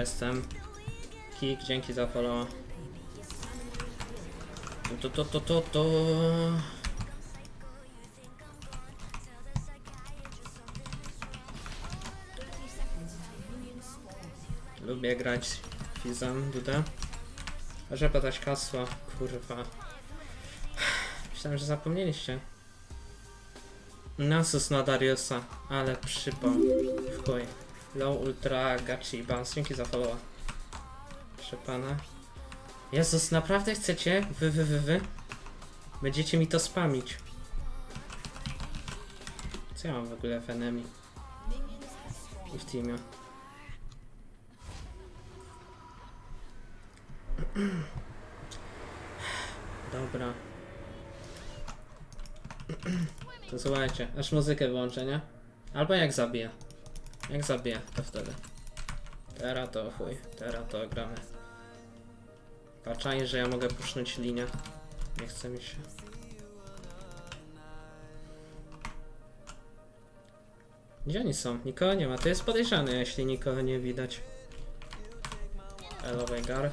Jestem. Kik, dzięki za follow. To, to, to, to, to. Lubię grać Fizem, Duda. Może podać hasło, kurwa. Myślałem, że zapomnieliście. Nasus na Dariusa, ale przypom. W chuj. Low Ultra Gachi Bounce, dzięki za followa. Proszę pana. Jezus, naprawdę chcecie? Wy, wy, wy, wy? Będziecie mi to spamić. Co ja mam w ogóle w enemy? I w teamie. Dobra. To słuchajcie, aż muzykę włączę, nie? Albo jak zabija. Jak zabija, to wtedy. Teraz to chuj, teraz to gramy. Patrzaj, że ja mogę pusznąć linię. Nie chce mi się. Gdzie oni są? Nikogo nie ma. To jest podejrzane, jeśli nikogo nie widać. Hello, Vegar.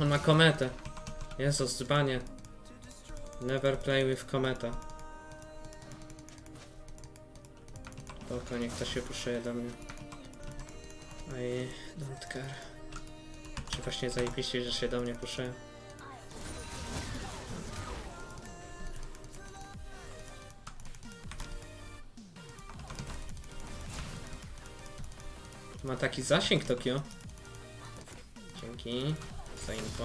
On ma kometę. Jezus, dzbanie. Never play with kometa. Spoko, niech to się puszuje do mnie. I don't care. Czy właśnie zajebiście, że się do mnie puszuje? Ma taki zasięg Tokio. Dzięki za info.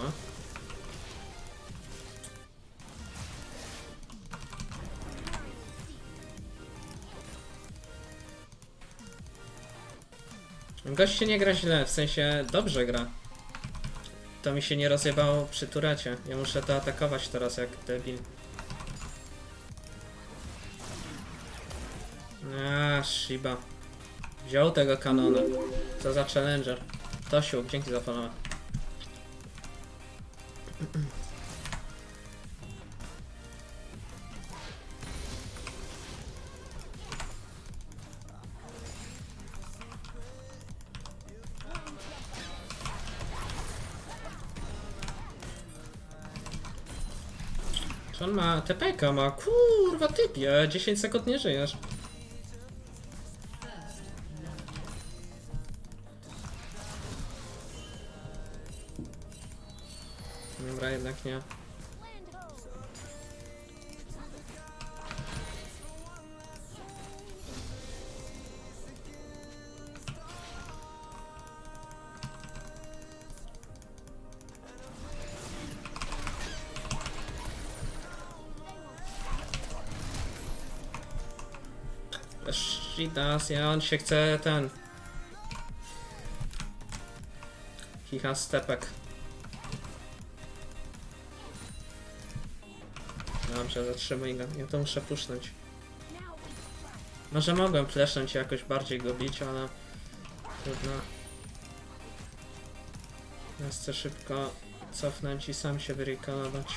Gość się nie gra źle, w sensie dobrze gra. To mi się nie rozjebało przy turecie. Ja muszę to atakować teraz jak debil. A, Shiba. Wziął tego kanona. Co za challenger. Tosiu, dzięki za followa. TPK ma? Kurwa typie, 10 sekund nie żyjesz. Dobra, jednak nie. Shitas, ja on się chce ten. He has stepek. Dobrze, zatrzymuj go. Ja to muszę pusznąć. Może mogłem flesznąć jakoś bardziej go bić, ale trudno. Ja chcę szybko cofnąć i sam się wyrekolować.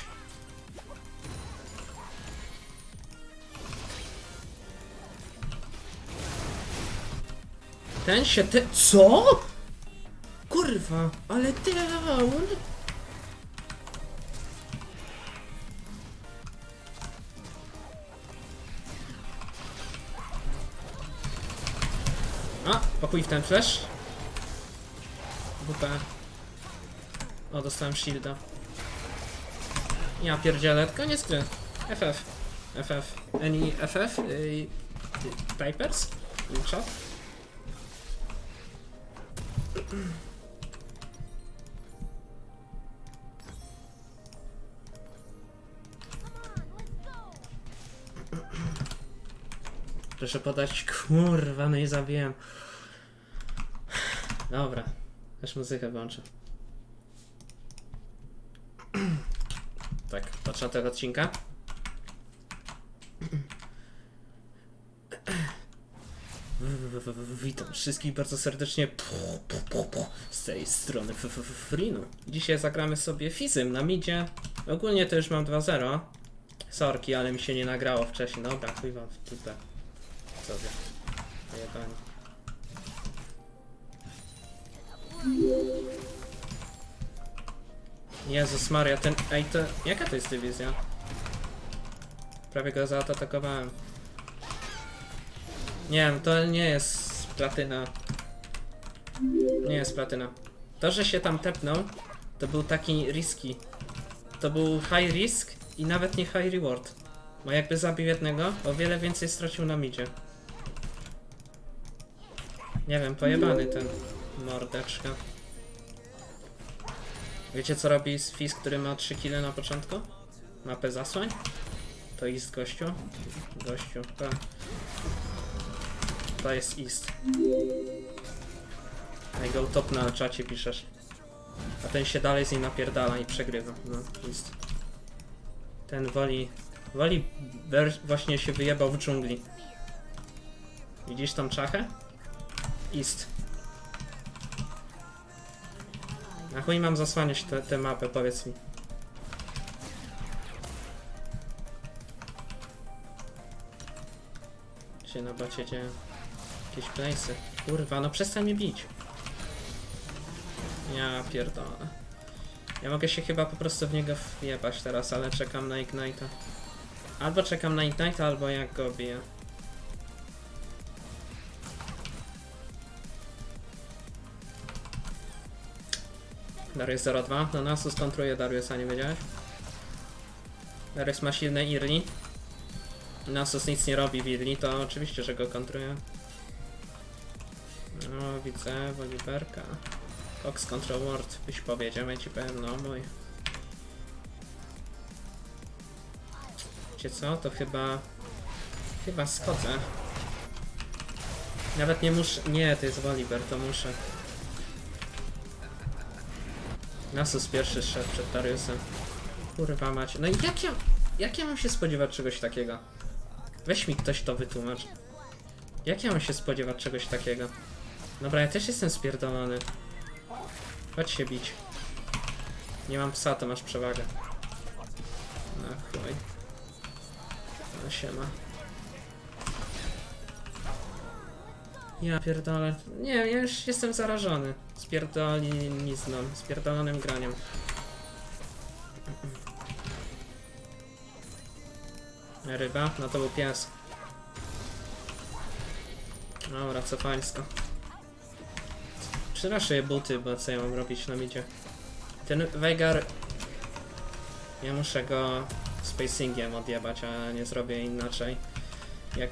Ten się te... Co? Kurwa, ale down. A, pokój w ten flash. WP. O, dostałem shielda. Ja pierdzielę, koniec gry. FF. FF. Any FF? Y, y, Papers? In chat? Proszę podać, kurwa, no i zabiłem. Dobra, też muzykę włączę. Tak, początek odcinka. w- w- w- Witam wszystkich bardzo serdecznie z tej strony Frinu. Dzisiaj zagramy sobie Fizym na midzie. Ogólnie to już mam 2-0. Sorki, ale mi się nie nagrało wcześniej. Dobra, chuj wam w dupę. Sobie. Pojebani. Jezus Maria, ten... Ej, to... Jaka to jest dywizja? Prawie go zaatakowałem. Nie wiem, to nie jest platyna. Nie jest platyna. To, że się tam tepnął, to był taki riski. To był high risk i nawet nie high reward. Bo jakby zabił jednego, o wiele więcej stracił na midzie. Nie wiem, pojebany ten mordeczka. Wiecie co robi Fizz, który ma 3 kile na początku? Mapę zasłań? To jest gościu? Gościu, tak. To jest East. I go top na czacie piszesz. A ten się dalej z nim napierdala i przegrywa. No, East. Ten. Woli... wer- Właśnie się wyjebał w dżungli. Widzisz tam czachę? East. Na chuj mam zasłaniać tę tę mapę, powiedz mi. Się na bacie dzieją jakieś place'y. Kurwa, no przestań mnie bić. Ja pierdolę. Ja mogę się chyba po prostu w niego wjebać teraz, ale czekam na Ignite'a. Albo czekam na Ignite'a, albo jak go biję. Darius 02, no Nasus kontruje Dariusa, nie wiedziałeś? Darius ma silne Irli. Nasus nic nie robi w Irli, to oczywiście, że go kontruje. No, widzę, Woliberka. Fox Control Ward, byś powiedział, ci powiem, no mój. Wiecie co, to chyba... Chyba schodzę. Nawet nie muszę... Nie, to jest Woliber, to muszę. Nasus pierwszy szedł przed Dariusem. Kurwa macie. No i jak ja... Jak ja mam się spodziewać czegoś takiego? Weź mi ktoś to wytłumacz. Jak ja mam się spodziewać czegoś takiego? Dobra, ja też jestem spierdolony. Chodź się bić. Nie mam psa, to masz przewagę. No chuj. No siema. Ja pierdolę. Nie, ja już jestem zarażony. Spierdolinizną, spierdolonym graniem. Ryba? No to był pies. Dobra, co pańsko. Przyraszuję buty, bo co ja mam robić na midzie. Ten Veigar... Ja muszę go spacingiem odjebać, a nie zrobię inaczej. Jak...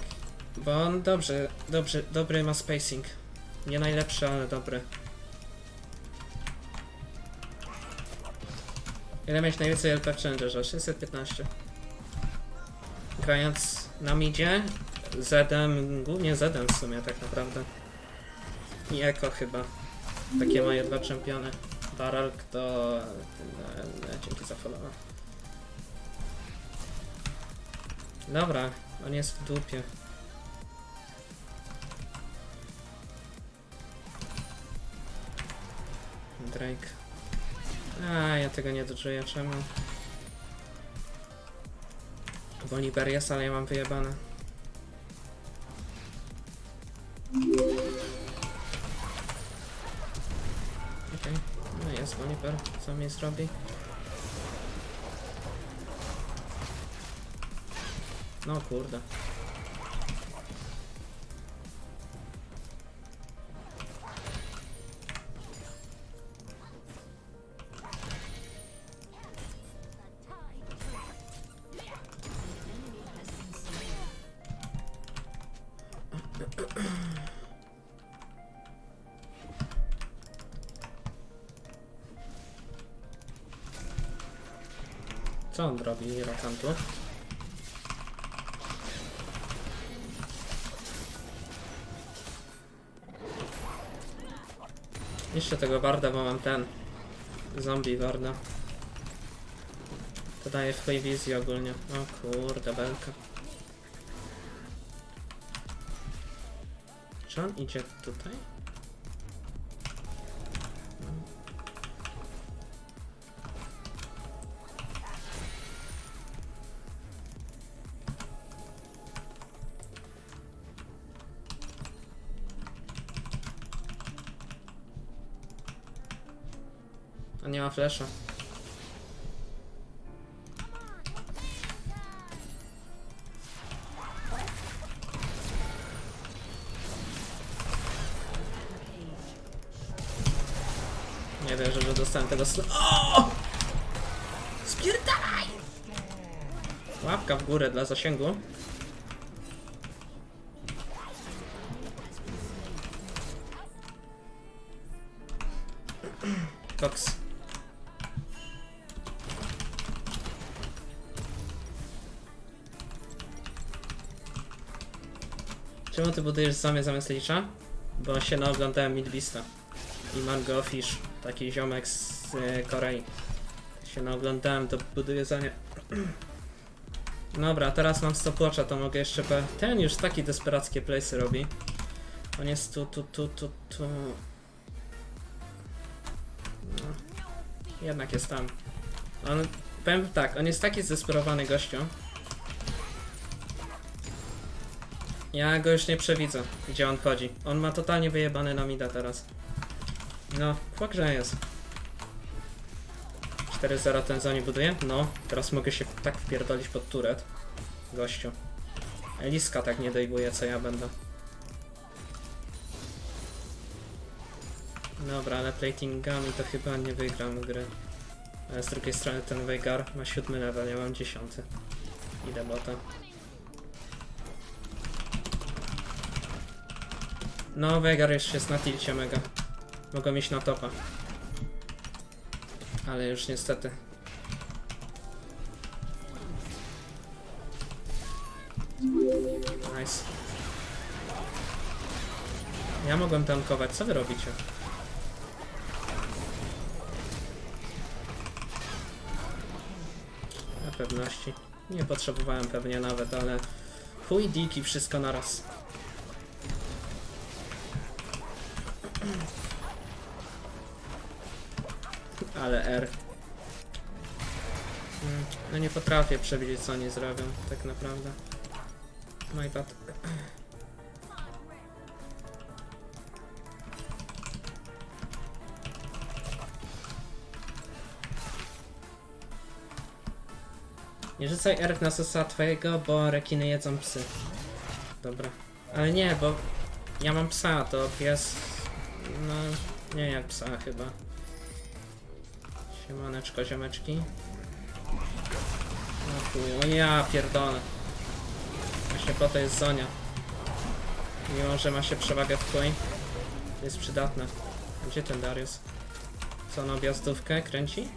Bo on dobrze, dobrze, dobry ma spacing. Nie najlepszy, ale dobry. Ile mieć najwięcej LP w Challengerze? 615. Grając na midzie, Zedem, głównie Zedem w sumie tak naprawdę. I Eko chyba. Takie moje dwa czempiony. Baralk to... No, no, dzięki za followa. Dobra, on jest w dupie. Drake. A, ja tego nie doczuję, czemu? Boliber jest, ale ja mam wyjebane. Co mi zrobi? No kurde. Co on robi, Rakantu? Jeszcze tego Warda, bo mam ten zombie Warda. To daje w tej wizji ogólnie. O kurde, belka. Czy on idzie tutaj? Flesza. Nie wierzę, że dostałem tego st- O! Spierdalaj! Łapka w górę dla zasięgu. Czemu ty budujesz zamiast zamiast? Bo się naoglądałem Midbeasta i Mango Fish, taki ziomek z e, Korei. Się naoglądałem, to buduję za nie. Dobra, teraz mam stopwatcha, to mogę jeszcze... Pe... Ten już taki desperackie playsy robi. On jest tu, tu, tu, tu, tu. No. Jednak jest tam. On, powiem tak, on jest taki zdesperowany gościu. Ja go już nie przewidzę, gdzie on chodzi. On ma totalnie wyjebany na mida teraz. No, fakt, że jest. 4-0 ten za nie buduje? No, teraz mogę się tak wpierdolić pod turet. Gościu. Eliska tak nie dejwuje, co ja będę. Dobra, ale platingami to chyba nie wygram gry. Ale z drugiej strony ten Veigar ma siódmy level, ja mam dziesiąty. Idę bota. No, Veigar już jest na tilcie mega. Mogą iść na topa. Ale już niestety. Nice. Ja mogłem tankować, co wy robicie? Na pewności. Nie potrzebowałem pewnie nawet, ale... Chuj diki, wszystko naraz. Ale R. Mm, No nie potrafię przewidzieć co oni zrobią, tak naprawdę. My bad. Nie rzucaj R na sosa twojego, bo rekiny jedzą psy. Dobra. Ale nie, bo ja mam psa, to pies... No, nie jak psa chyba. Siemaneczko, ziomeczki. No chuj, o ja pierdolę. Właśnie po to jest Zonia. Mimo, że ma się przewagę w chuj, jest przydatna. Gdzie ten Darius? Co, na objazdówkę kręci?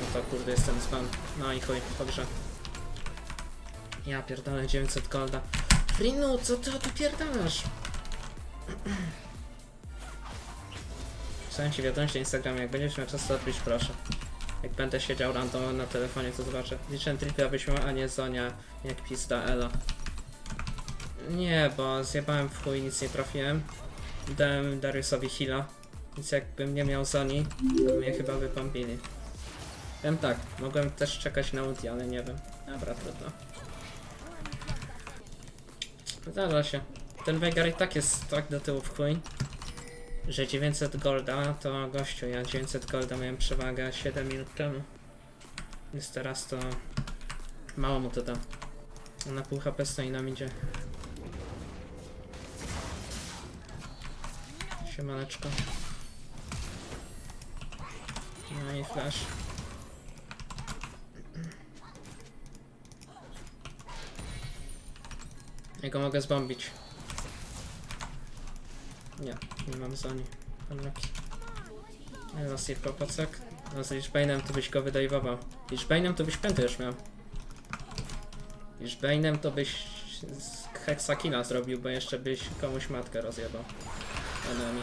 No to kurde, jest ten spam. No i chuj, dobrze. Ja pierdolę 900 golda. Frinu, co ty tu Wysłałem wiadomość na Instagramie, jak będziesz miał czas to odpisz proszę. Jak będę siedział random na telefonie, to zobaczę. Liczę tylko abyś miał, a nie Zonia, jak pizda Ela. Nie, bo zjebałem w chuj, nic nie trafiłem. Dałem Dariusowi heala, więc jakbym nie miał Zoni, to mnie chyba wypompili. Wiem tak, mogłem też czekać na ulti, ale nie wiem. Dobra, trudno. Zdarza się. Ten Veigar i tak jest tak do tyłu w chuj, że 900 golda to gościu, ja 900 golda miałem przewagę 7 minut temu. Więc teraz to mało mu to da. Na pół HP stoi nam idzie. Siemaneczko. No i flash. Ja mogę zbombić. Nie, nie mam zoni. Unlucky. Teraz jest popacek. No z Lichbane'em to byś go wydajwował. Lichbane'em to byś pętę już miał. Lichbane'em to byś z hexakilla zrobił, bo jeszcze byś komuś matkę rozjebał. Enemy.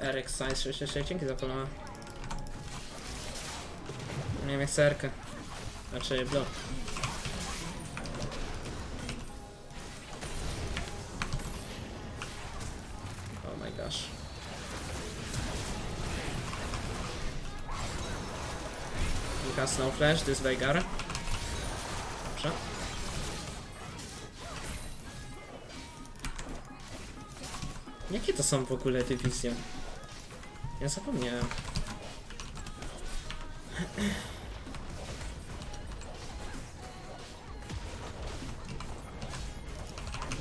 Eric Science 66, dzięki za followa. Nie wiem jak serkę. Znaczy blue. No flash, this Veigar. Dobrze. Jakie to są w ogóle dywizje? Ja zapomniałem.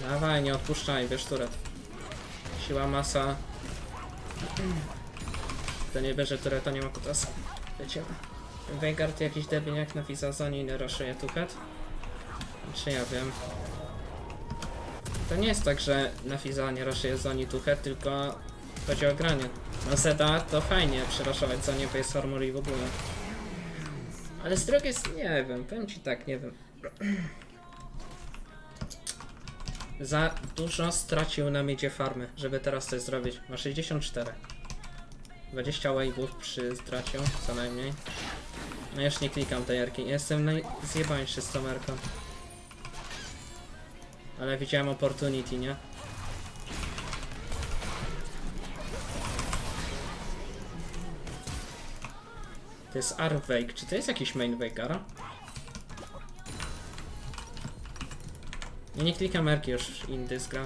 Dawaj, nie odpuszczaj, bierz turet. Siła, masa. To nie bierze tureta, nie ma kutasa. Lecimy. Vanguard jakiś debil jak na Fizazonie nie raszuje tuchet? Czy ja wiem? To nie jest tak, że na Fiza nie raszuje Zoni tuchet, tylko chodzi o granie. Na Zeda to fajnie przeraszować Zonię, bo jest armor i w ogóle. Ale z drugiej strony, nie wiem, powiem ci tak, nie wiem. Za dużo stracił na miedzie farmy, żeby teraz coś zrobić. Ma 64. 20 wave'ów przy straciu, co najmniej. No już nie klikam tej erki. Jestem naj... zjebańszy z tą. Ale widziałem opportunity, nie? To jest Arwake. Czy to jest jakiś main Vegara? Ja nie klikam erki już Indys gra.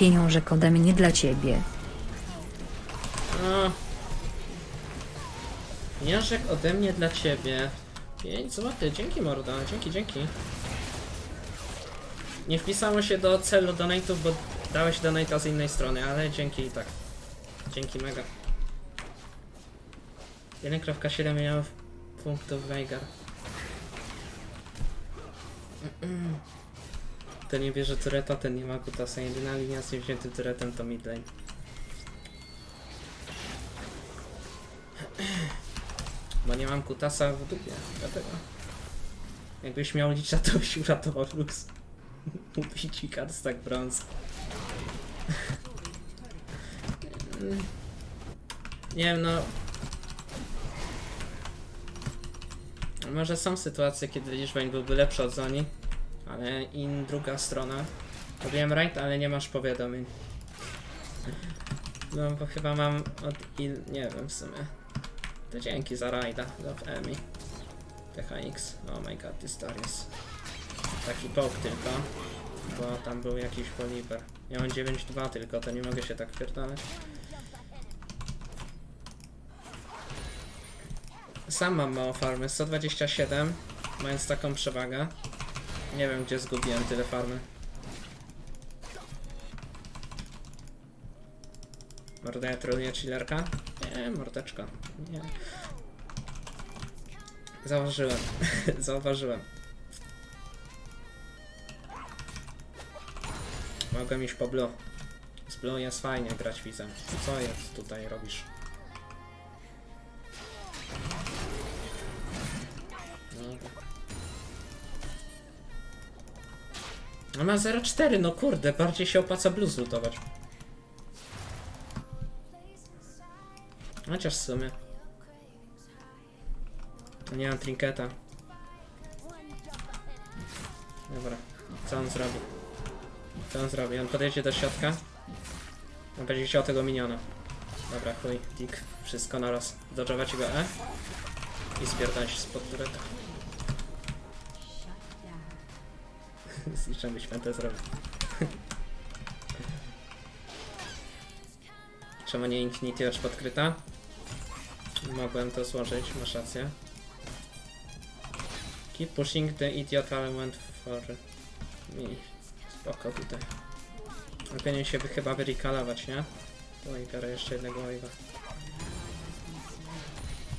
Pieniążek ode mnie dla ciebie. Pieniążek ode mnie dla ciebie. 5 zł, dzięki morda, dzięki, dzięki. Nie wpisało się do celu donate'ów, bo dałeś donate'a z innej strony, ale dzięki i tak. Dzięki mega. 1.7 milionów punktów Veigar. Ten nie bierze tureta, ten nie ma kutasa. Jedyna linia z niewziętym turetem to midlane. Bo nie mam kutasa w dupie, dlatego. Jakbyś miał licza, to byś uratował Lux. Mówi ci karstak brąz. Nie wiem, no... Może są sytuacje, kiedy Liczbań byłby lepszy od Zoni, ale i druga strona. Robiłem raid, ale nie masz powiadomień. No, bo chyba mam od il... nie wiem w sumie. To dzięki za rajda, Love Emi. THX, oh my god, this Darius. Taki poke tylko, bo tam był jakiś poliper. Ja mam 9.2 tylko, to nie mogę się tak pierdolać. Sam mam mało farmy, 127, mając taką przewagę. Nie wiem gdzie zgubiłem tyle farmy. Mordę troluje chillerka? Nie, mordeczko. Nie. Zauważyłem. Zauważyłem. Mogłem iść po blue. Z blue jest fajnie grać widzem. Co jest tutaj robisz? No ma 0,4, no kurde, bardziej się opłaca blue zlutować. Chociaż w sumie. Nie mam trinketa. Dobra, co on zrobi? Co on zrobi? On podejdzie do środka. On będzie chciał tego miniona. Dobra, chuj, tik. Wszystko naraz. Dodżować go E. I spierdać spod tureta. Byś święte zrobił. Czemu nie Infinity Watch podkryta? Mogłem to złożyć, masz rację. Keep pushing the idiot element for me. Spoko tutaj. Powinien się chyba wyrikalować, nie? Oj, biorę jeszcze jednego wave'a.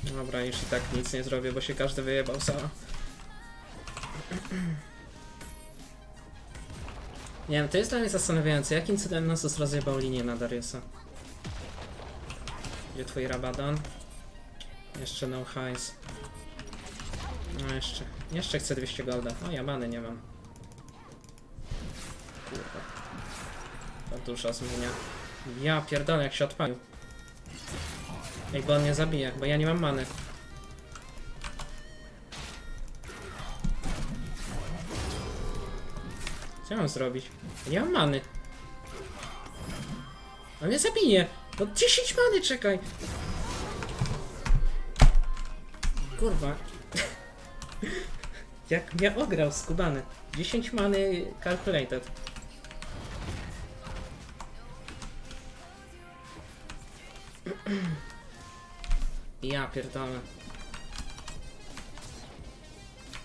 Dobra, już i tak nic nie zrobię, bo się każdy wyjebał sama. Nie wiem, to jest dla mnie zastanawiające, jakim cudem Nasus rozjebał linię na Dariusa. Gdzie twój Rabadon? Jeszcze no hajs. No jeszcze. Jeszcze chcę 200 golda. O, ja many nie mam. kurwa. To dużo zmienia. Ja pierdolę, jak się odpalił. Ej, bo on mnie zabije, bo ja nie mam many. Co zrobić? Nie mam many. On mnie zabije! No 10 many, czekaj! Kurwa. Jak mnie ograł skubany. 10 many calculated. Ja pierdolę.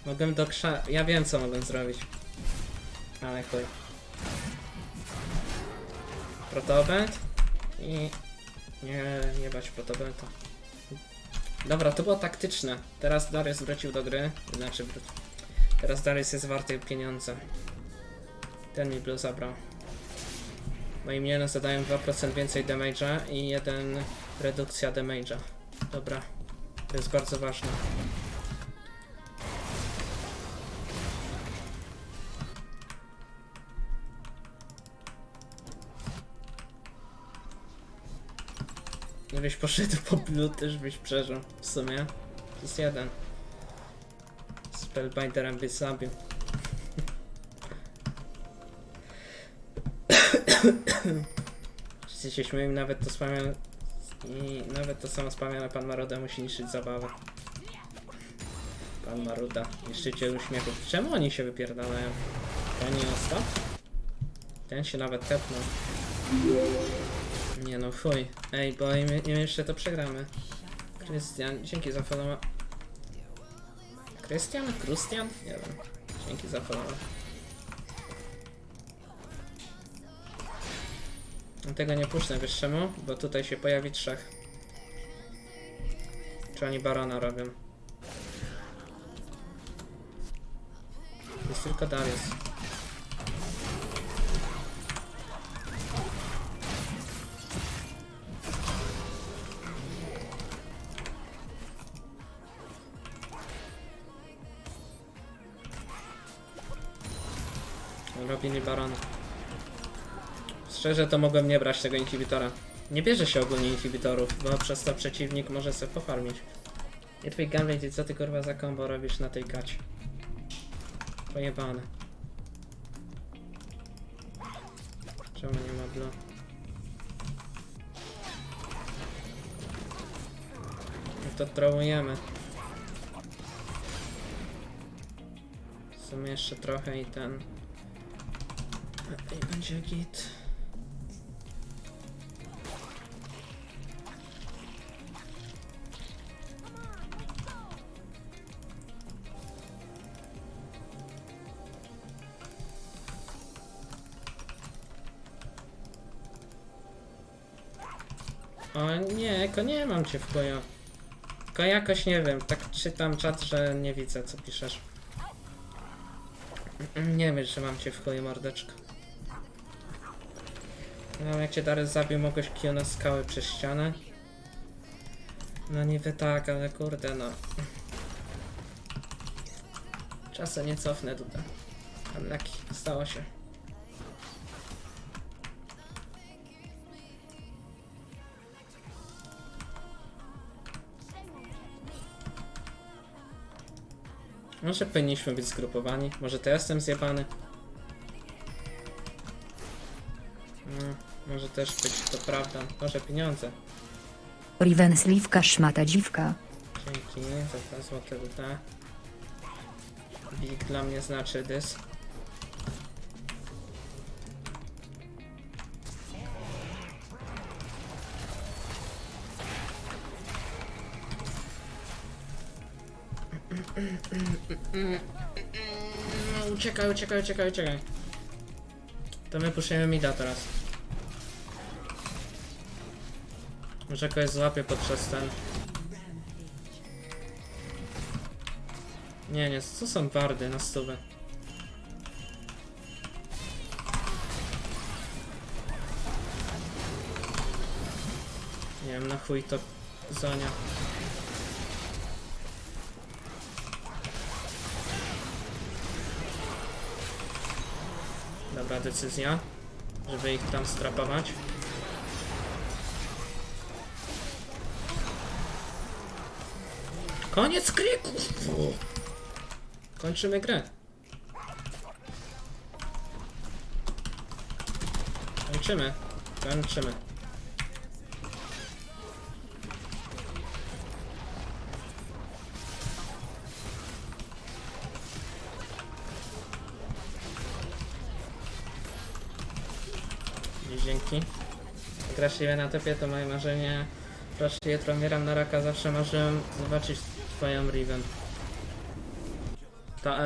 Mogę do krza... Ja wiem co mogę zrobić. Ale chuj. Protobent i... Nie, nie bać protobenta. Dobra, to było taktyczne. Teraz Darius wrócił do gry. Znaczy. Teraz Darius jest warty pieniądze. Ten mi blue zabrał. Moim miniony zadają 2% więcej damage'a i 1 redukcja damage'a. Dobra. To jest bardzo ważne. Gdybyś poszedł po blue, też byś przeżył. W sumie. Plus jeden. Spellbinderem byś zabił. Wszyscy się śmieją, nawet to spamia... I nawet to samo spamiane pan Maruda musi niszczyć zabawę. Pan Maruda, niszczyciel uśmiechów. Czemu oni się wypierdalają? Oni ostap? Ten się nawet tepnął. Nie no, fuj. Ej, bo im, im jeszcze to przegramy. Krystian, dzięki za followa. Krystian? Krustian? Nie wiem. Dzięki za followa. Tego nie puszczę, wiesz czemu? Bo tutaj się pojawi trzech. Czy oni barona robią? Jest tylko Darius. Robili barona. Szczerze to mogłem nie brać tego inhibitora. Nie bierze się ogólnie inhibitorów, bo przez to przeciwnik może sobie pofarmić. Nie twój gunblade, co ty kurwa za combo robisz na tej gacie? Pojebane. Czemu nie ma blue? No to trołujemy. W sumie jeszcze trochę i ten... Będzie. O nie, ko nie mam cię w kojo. Tylko jakoś nie wiem, tak czytam czat, że nie widzę co piszesz. Nie wiem, czy mam cię w mordeczko. No jak cię Darius zabił, mogłeś kio na skały przez ścianę. No niby tak, ale kurde no. Czasem nie cofnę tutaj. Unlucky, stało się. Może powinniśmy być zgrupowani. Może to jestem zjebany. Też być to prawda. Może pieniądze. Riven szmata dziwka. Dzięki za te złote ruda. Big dla mnie znaczy dys. No, uciekaj, uciekaj, uciekaj, uciekaj. To my puszujemy mida teraz. Może kogoś złapię podczas ten. Nie, nie, co są wardy na stówę? Nie wiem, na chuj to Zonia. Dobra decyzja, żeby ich tam strapować. Koniec krików! Kończymy grę. Kończymy. Kończymy. Dzięki. Gra siebie na topie to moje marzenie. Proszę, jutro umieram na raka, zawsze marzyłem zobaczyć twoją Riven. Ta L.